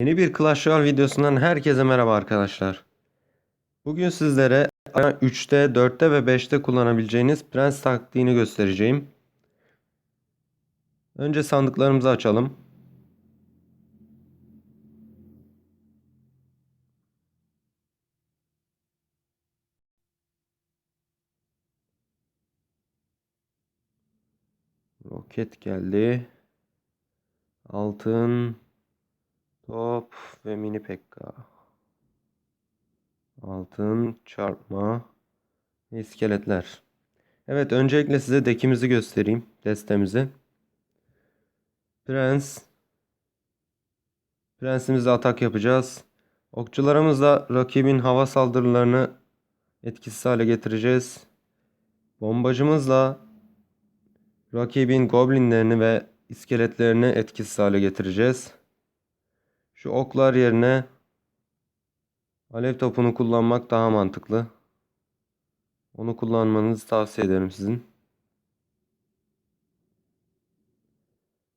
Yeni bir Clash Royale videosundan herkese merhaba arkadaşlar. Bugün sizlere 3'te, 4'te ve 5'te kullanabileceğiniz prens taktiğini göstereceğim. Önce sandıklarımızı açalım. Roket geldi. Altın, top ve mini pekka. Altın, çarpma, iskeletler. Evet, öncelikle size dekimizi göstereyim, destemizi. Prens. Prensimizle atak yapacağız. Okçularımızla rakibin hava saldırılarını etkisiz hale getireceğiz. Bombacımızla rakibin goblinlerini ve iskeletlerini etkisiz hale getireceğiz. Şu oklar yerine alev topunu kullanmak daha mantıklı. Onu kullanmanızı tavsiye ederim sizin.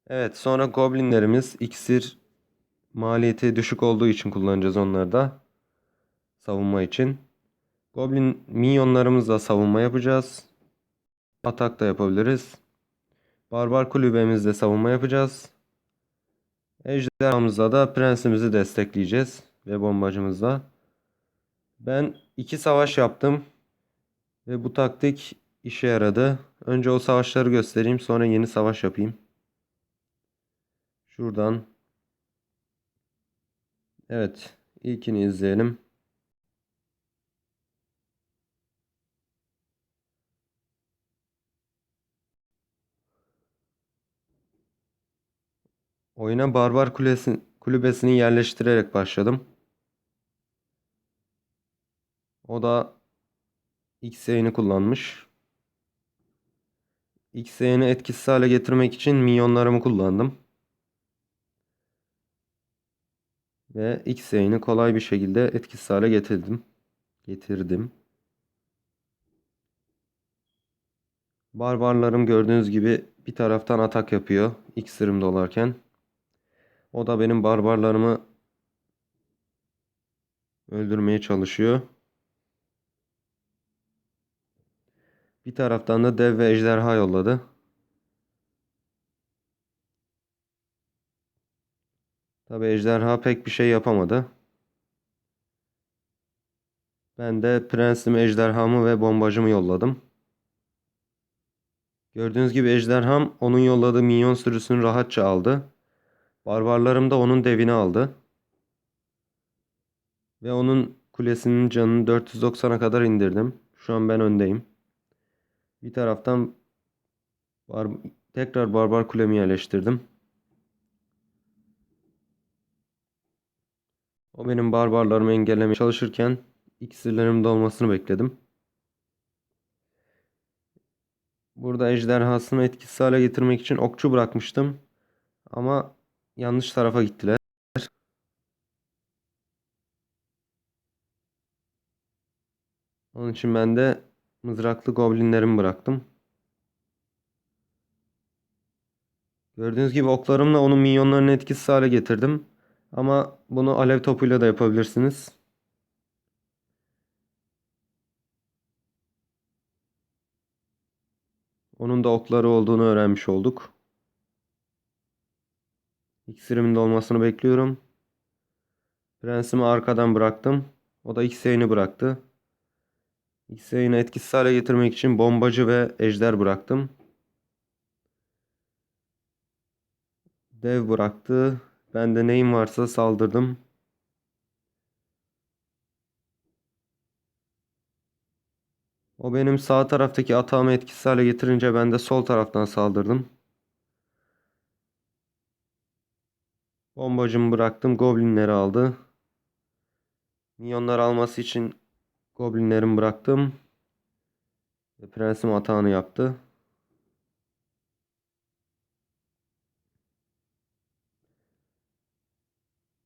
Evet, sonra goblinlerimiz iksir maliyeti düşük olduğu için kullanacağız onları da savunma için. Goblin minyonlarımızla savunma yapacağız. Atak da yapabiliriz. Barbar kulübemizde savunma yapacağız. Ejderhamızla da prensimizi destekleyeceğiz. Ve bombacımızla. Ben iki savaş yaptım. Ve bu taktik işe yaradı. Önce o savaşları göstereyim. Sonra yeni savaş yapayım. Şuradan. Evet. ilkini izleyelim. Oyuna barbar kulesi, kulübesini yerleştirerek başladım. O da X-Yayını kullanmış. X-Yayını etkisiz hale getirmek için minyonlarımı kullandım. Ve X-Yayını kolay bir şekilde etkisiz hale getirdim. Getirdim. Barbarlarım gördüğünüz gibi bir taraftan atak yapıyor. İksirim dolarken. O da benim barbarlarımı öldürmeye çalışıyor. Bir taraftan da dev ve ejderha yolladı. Tabi ejderha pek bir şey yapamadı. Ben de prensimi, ejderhamı ve bombacımı yolladım. Gördüğünüz gibi ejderham onun yolladığı minyon sürüsünü rahatça aldı. Barbarlarım da onun devini aldı. Ve onun kulesinin canını 490'a kadar indirdim. Şu an ben öndeyim. Bir taraftan bar tekrar barbar kulemi yerleştirdim. O benim barbarlarımı engellemeye çalışırken iksirlerimin dolmasını bekledim. Burada ejderhasını etkisiz hale getirmek için okçu bırakmıştım. Ama yanlış tarafa gittiler. Onun için ben de mızraklı goblinlerimi bıraktım. Gördüğünüz gibi oklarımla onun minyonlarını etkisiz hale getirdim. Ama bunu alev topuyla da yapabilirsiniz. Onun da okları olduğunu öğrenmiş olduk. İksirimin dolmasını bekliyorum. Prensimi arkadan bıraktım. O da X-Yayını bıraktı. X-Yayını etkisiz hale getirmek için bombacı ve ejder bıraktım. Dev bıraktı. Ben de neyim varsa saldırdım. O benim sağ taraftaki atağımı etkisiz hale getirince ben de sol taraftan saldırdım. Bombacımı bıraktım. Goblinleri aldı. Minyonlar alması için goblinlerimi bıraktım. Ve prensim atağını yaptı.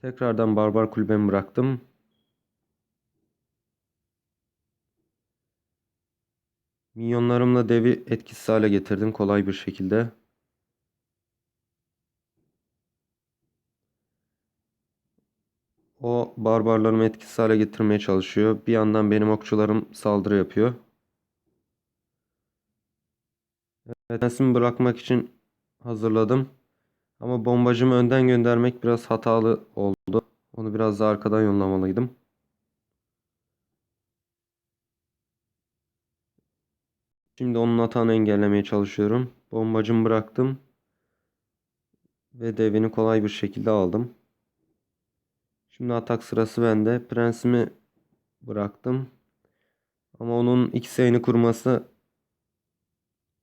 Tekrardan barbar kulübemi bıraktım. Minyonlarımla devi etkisiz hale getirdim kolay bir şekilde. O barbarlarımı etkisiz hale getirmeye çalışıyor. Bir yandan benim okçularım saldırı yapıyor. Evet, prensimi bırakmak için hazırladım. Ama bombacımı önden göndermek biraz hatalı oldu. Onu biraz daha arkadan yollamalıydım. Şimdi onun atağını engellemeye çalışıyorum. Bombacımı bıraktım. Ve devini kolay bir şekilde aldım. Şimdi atak sırası bende. Prensimi bıraktım. Ama onun iki sayını kurması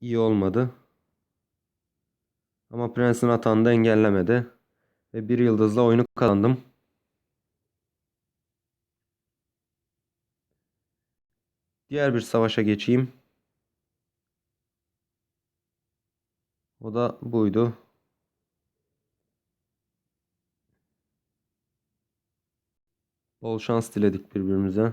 iyi olmadı. Ama prensin atağını da engellemedi. Ve bir yıldızla oyunu kazandım. Diğer bir savaşa geçeyim. O da buydu. Bol şans diledik birbirimize.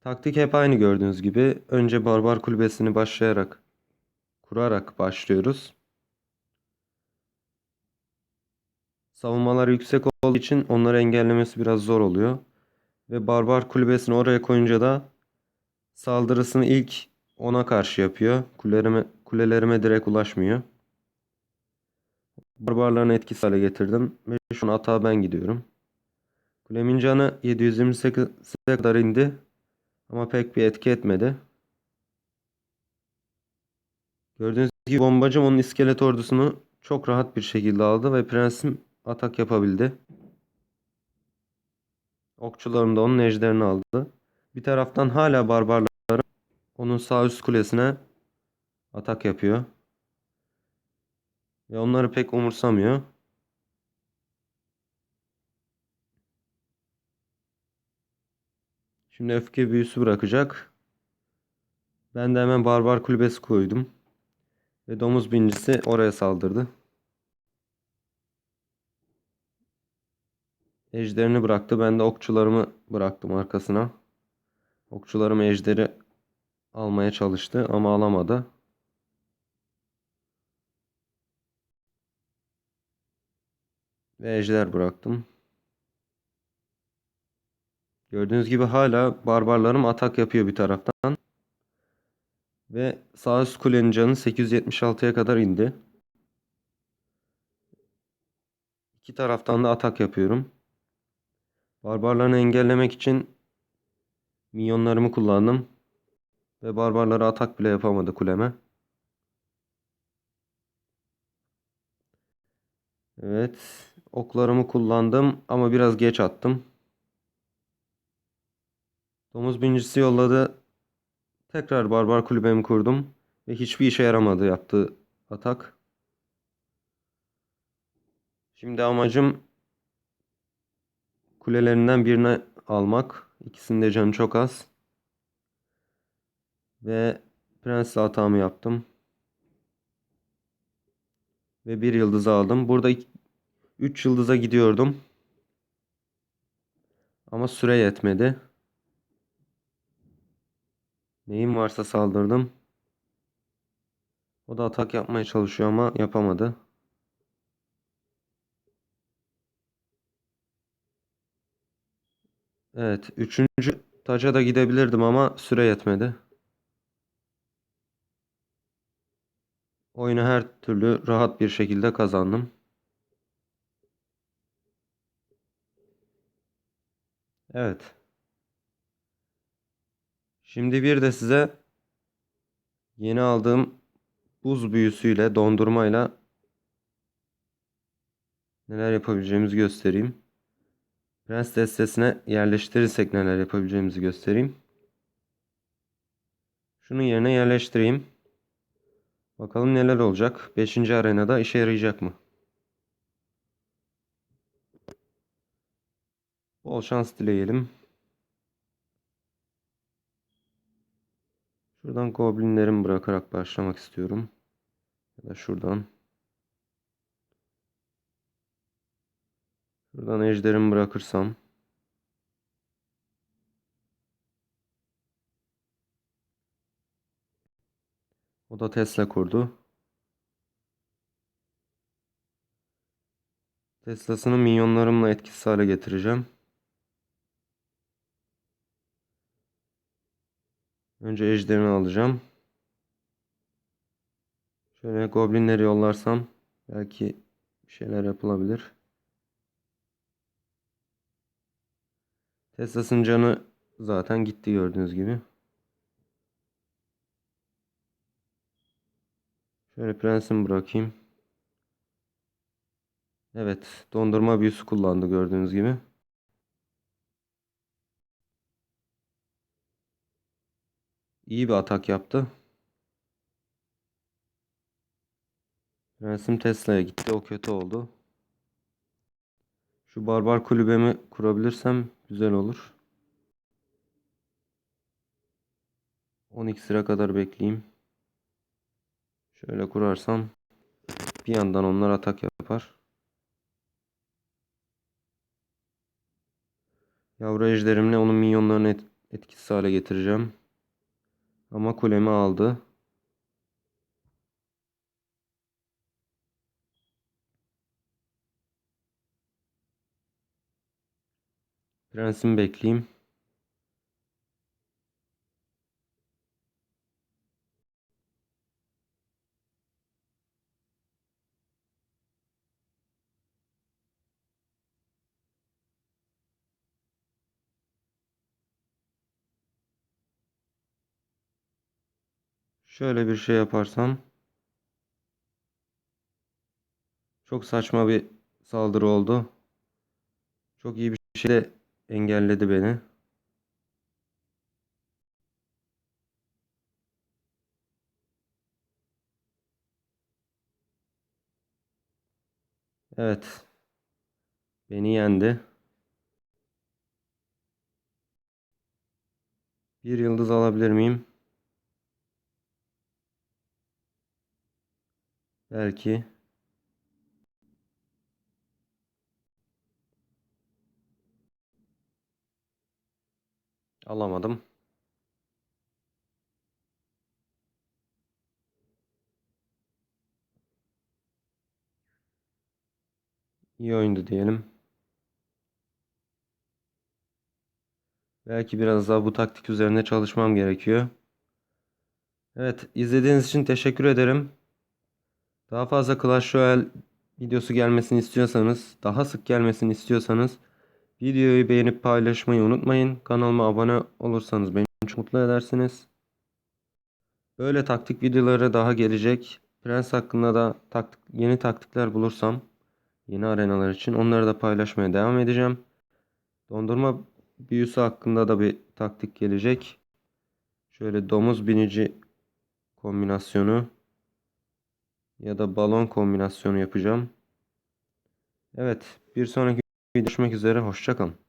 Taktik hep aynı gördüğünüz gibi. Önce barbar kulübesini başlayarak kurarak başlıyoruz. Savunmalar yüksek olduğu için onları engellemesi biraz zor oluyor. Ve barbar kulübesini oraya koyunca da saldırısını ilk ona karşı yapıyor. Kulelerime, kulelerime direkt ulaşmıyor. Barbarlarını etkisiz hale getirdim. Ve şu an atağa ben gidiyorum. Kulemin canı 728'e kadar indi. Ama pek bir etki etmedi. Gördüğünüz gibi bombacım onun iskelet ordusunu çok rahat bir şekilde aldı ve prensim atak yapabildi. Okçularım da onun ejderini aldı. Bir taraftan hala barbarlar onun sağ üst kulesine atak yapıyor. Ve onları pek umursamıyor. Şimdi öfke büyüsü bırakacak. Ben de hemen barbar kulübesi koydum. Ve domuz binicisi oraya saldırdı. Ejderini bıraktı. Ben de okçularımı bıraktım arkasına. Okçularım ejderi almaya çalıştı ama alamadı. Ve ejder bıraktım. Gördüğünüz gibi hala barbarlarım atak yapıyor bir taraftan. Ve sağ üst kulenin canı 876'ya kadar indi. İki taraftan da atak yapıyorum. Barbarlarını engellemek için minyonlarımı kullandım. Ve barbarlara atak bile yapamadı kuleme. Evet. Oklarımı kullandım ama biraz geç attım. Domuz binicisi yolladı. Tekrar barbar kulübemi kurdum. Ve hiçbir işe yaramadı yaptığı atak. Şimdi amacım kulelerinden birini almak. İkisinin canı çok az. Ve prens hatamı yaptım. Ve bir yıldız aldım. Burada 3 yıldıza gidiyordum. Ama süre yetmedi. Neyim varsa saldırdım. O da atak yapmaya çalışıyor ama yapamadı. Evet. Üçüncü taca da gidebilirdim ama süre yetmedi. Oyunu her türlü rahat bir şekilde kazandım. Evet. Şimdi bir de size yeni aldığım buz büyüsüyle, dondurmayla neler yapabileceğimizi göstereyim. Prens destesine yerleştirirsek neler yapabileceğimizi göstereyim. Şunun yerine yerleştireyim. Bakalım neler olacak. 5. arenada işe yarayacak mı? Bol şans dileyelim. Şuradan goblinlerimi bırakarak başlamak istiyorum. Ya da şuradan. Şuradan ejderimi bırakırsam. O da Tesla kurdu. Tesla'sını minyonlarımla etkisiz hale getireceğim. Önce ejderini alacağım. Şöyle goblinleri yollarsam belki bir şeyler yapılabilir. Tesla'sının canı zaten gitti gördüğünüz gibi. Şöyle prensimi bırakayım. Evet, dondurma büyüsü kullandı gördüğünüz gibi. İyi bir atak yaptı. Prensim Tesla'ya gitti. O kötü oldu. Şu barbar kulübemi kurabilirsem güzel olur. 12 sıra kadar bekleyeyim. Şöyle kurarsam bir yandan onlar atak yapar. Yavru ejderimle onun minyonlarını et etkisiz hale getireceğim. Ama kulemi aldı. Prensimi bekleyeyim. Şöyle bir şey yaparsam çok saçma bir saldırı oldu. Çok iyi bir şekilde engelledi beni. Evet. Beni yendi. Bir yıldız alabilir miyim? Belki. Alamadım. İyi oyundu diyelim. Belki biraz daha bu taktik üzerine çalışmam gerekiyor. Evet, izlediğiniz için teşekkür ederim. Daha fazla Clash Royale videosu gelmesini istiyorsanız, daha sık gelmesini istiyorsanız videoyu beğenip paylaşmayı unutmayın. Kanalıma abone olursanız beni çok mutlu edersiniz. Böyle taktik videoları daha gelecek. Prens hakkında da taktik, yeni taktikler bulursam yeni arenalar için onları da paylaşmaya devam edeceğim. Dondurma büyüsü hakkında da bir taktik gelecek. Şöyle domuz binici kombinasyonu ya da balon kombinasyonu yapacağım. Evet, bir sonraki videoda görüşmek üzere. Hoşçakalın.